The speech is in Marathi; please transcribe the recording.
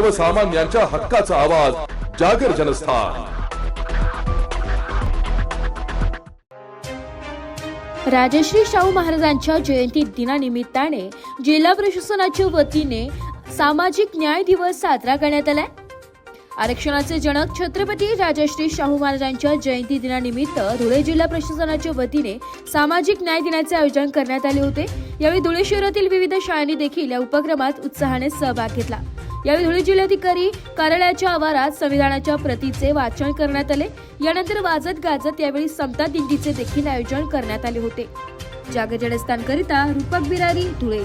सर्वसामान्यांच्या हक्काचा आवाज जागर जनस्थान. राजश्री शाहू महाराजांच्या जयंती दिनानिमित्ताने जिल्हा प्रशासनाच्या वतीने सामाजिक न्याय दिवस साजरा करण्यात आलाय. आरक्षणाचे जनक छत्रपती राजश्री शाहू महाराजांच्या जयंती दिनानिमित्त धुळे जिल्हा प्रशासनाच्या वतीने सामाजिक न्याय दिनाचे आयोजन करण्यात आले होते. यावेळी धुळे शहरातील विविध शाळांनी देखील या उपक्रमात उत्साहाने सहभाग घेतला. यावेळी धुळे जिल्हाधिकारी कार्यालयाच्या आवारात संविधानाच्या प्रतीचे वाचन करण्यात आले. यानंतर वाजत गाजत यावेळी समता दिंडीचे देखील आयोजन करण्यात आले होते. जागर जडस्थानकरिता रूपक बिरारी धुळे.